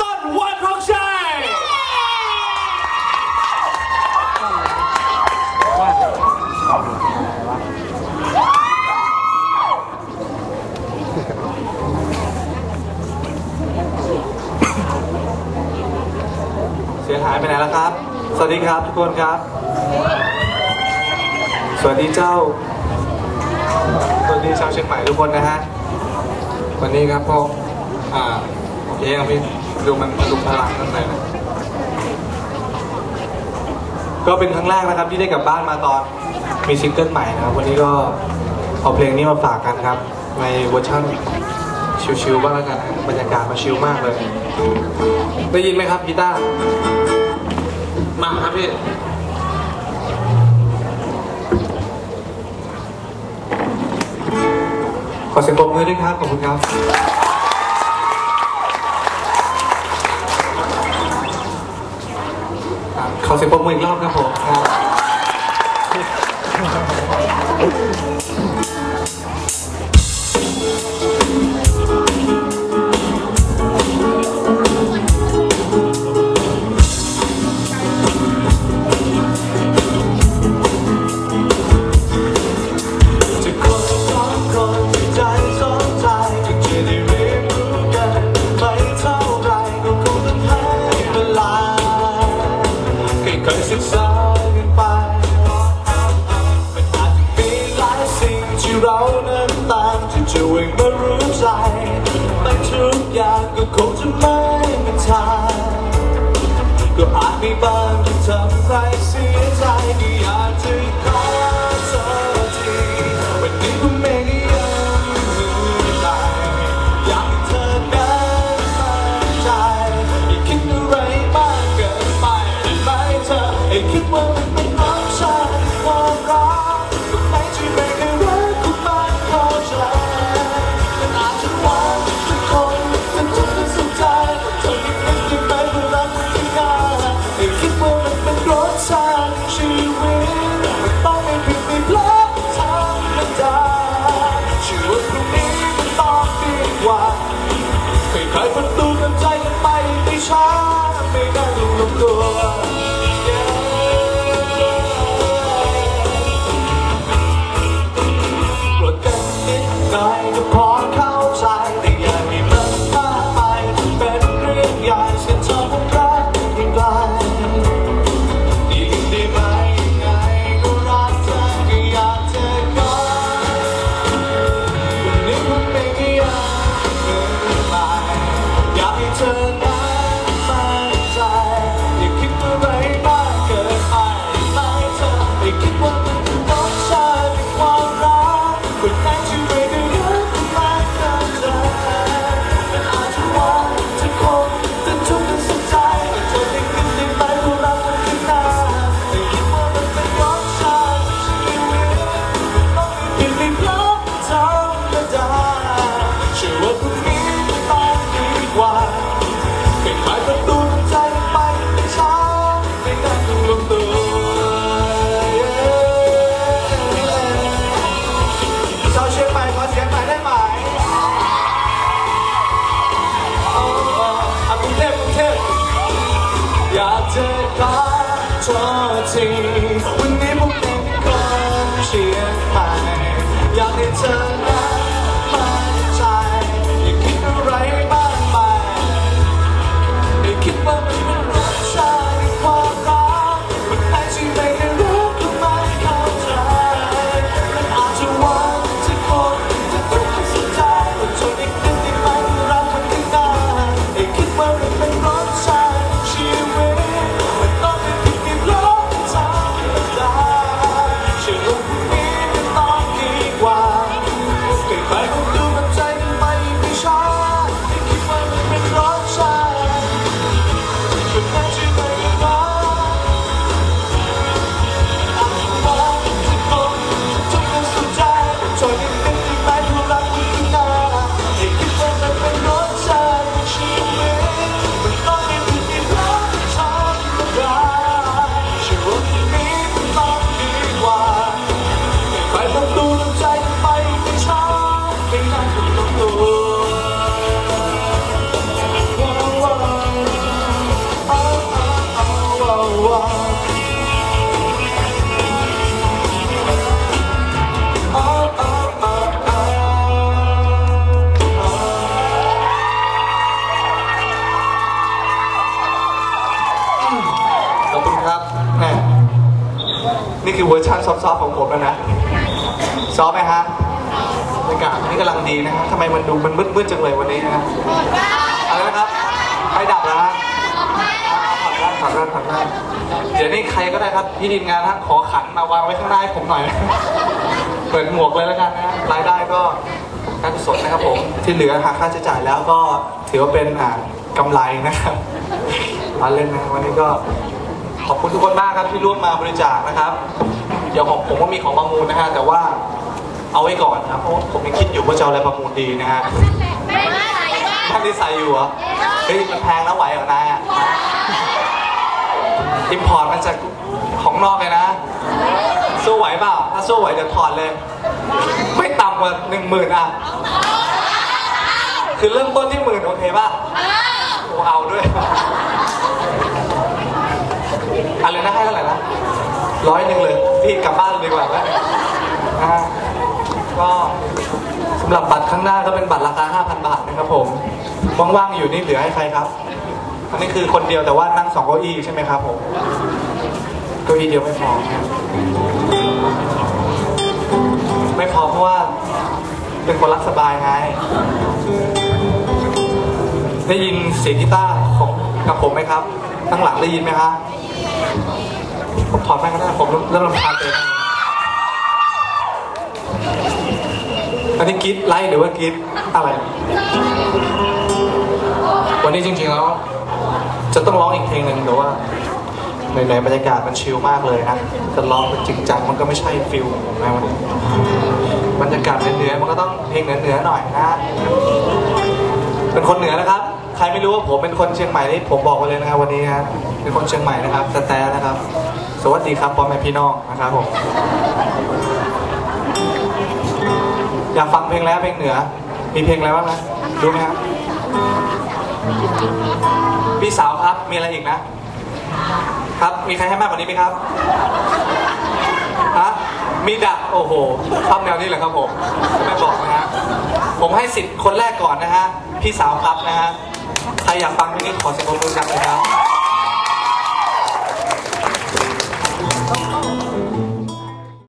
ต้นวันทองชัยเสียหายไปไหนแล้วครับ สวัสดีครับทุกคนครับ สวัสดีเจ้า สวัสดีชาวเชียงใหม่ทุกคนนะฮะ วันนี้ครับพวกอ่า เจ๊พี่ดูมันดูพลังข้างในนะก็เป็นครั้งแรกนะครับที่ได้กลับบ้านมาตอนมีซิงเกิลใหม่นะครับ วันนี้ก็เอาเพลงนี้มาฝากกันครับ ในเวอร์ชันชิวๆบ้างแล้วกันบรรยากาศมาชิวมากเลย ได้ยินไหมครับกีตาร์มาครับพี่ขอเสียงปรบมือด้วยครับ ขอบคุณครับ สียงปรบมือีกรอบครับผมครับ Go to my Kuiper ช่วยลพรุ่งนี้ไงดีกว่าเป็นหมายประตูใจไปเช้าไม่ได้ดูลงตัวชาวเชียงใหม่ขอเสียงใหม่ได้ไหมอากรุงเทพกรุงเทพอยากเจอกันเธอจริง คือเวอร์ชันซอฟๆของผมแล้วนะซอฟไหมฮะบรรยากาศนี่กำลังดีนะฮะทำไมมันดูมันมืดๆจังเลยวันนี้นะอะไรนะครับไฟดับแล้วฮะถอดด้านถอดด้านถอดด้านเดี๋ยวนี้ใครก็ได้ครับพี่ทีมงานฮะขอขันมาวางไว้ข้างหน้าให้ผมหน่อยเปิดหมวกเลยแล้วกันนะฮะรายได้ก็การกุศลนะครับผมที่เหลือหักค่าใช้จ่ายแล้วก็ถือว่าเป็นกำไรนะครับมาเล่นนะวันนี้ก็ ขอบคุณทุกคนมากครับที่ร่วมมาบริจาคนะครับ เดี๋ยวของผมก็มีของประมูลนะฮะแต่ว่าเอาไว้ก่อนครับเพราะผมยังคิดอยู่ว่าจะเอาอะไรประมูลดีนะฮะท่านที่ใส่อยู่เหรอเฮ้ยมันแพงแล้วไหวเหรอนายอะอิมพอร์ตมาจากของนอกเลยนะ สู้ไหวเปล่า ถ้าสู้ไหวเดี๋ยวถอดเลย ไม่ต่ำกว่าหนึ่งหมื่นอะ คือเริ่มต้นที่หมื่นโอเคป่ะโอ้เอาด้วย อะไรนะให้เท่าไหร่นะร้อยหนึ่งเลยพี่กลับบ้านเลยดีกว่าไหมอ่าก็สำหรับบัตรข้างหน้าก็เป็นบัตรราคา 5,000 บาทนะครับผม ว่างๆอยู่นี่เหลือให้ใครครับ อันนี้คือคนเดียวแต่ว่านั่งสองเก้าอี้ใช่ไหมครับผมเก้าอี้เดียวไม่พอ ไม่พอเพราะว่าเป็นคนรักสบายไง ได้ยินเสียงกีตาร์ของกับผมไหมครับ ข้างหลังได้ยินไหมครับ ผมถอดแม่ก็ได้ผมเริ่มรำคาญตัวเองอันนี้กรีดไลท์หรือว่ากรีดอะไร วันนี้จริงๆแล้วจะต้องร้องอีกเพลงหนึ่งแต่ว่าในบรรยากาศมันชิลมากเลยนะจะร้องเป็นจริงจังมันก็ไม่ใช่ฟิลของผมนะวันนี้บรรยากาศเหนือๆมันก็ต้องเพลงเหนือๆหน่อยนะ เป็นคนเหนือนะครับ ใครไม่รู้ว่าผมเป็นคนเชียงใหม่นี่ผมบอกไปเลยนะครับ วันนี้นะเป็นคนเชียงใหม่นะครับสแตนนะครับ สวัสดีครับพ่อแม่พี่น้องนะครับผมอยากฟังเพลงแล้วเพลงเหนือ มีเพลงอะไรบ้างนะรู้ไหมครับพี่สาวครับมีอะไรอีกนะ ครับมีใครให้มากกว่านี้ไหมครับ มีดักโอ้โหทำแนวนี้แหละครับผมไม่บอกนะฮะผมให้สิทธิ์คนแรกก่อนนะฮะพี่สาวครับนะฮะใครอยากฟังเพลงนี้ขอเสียงปรบมือกันเลยครับ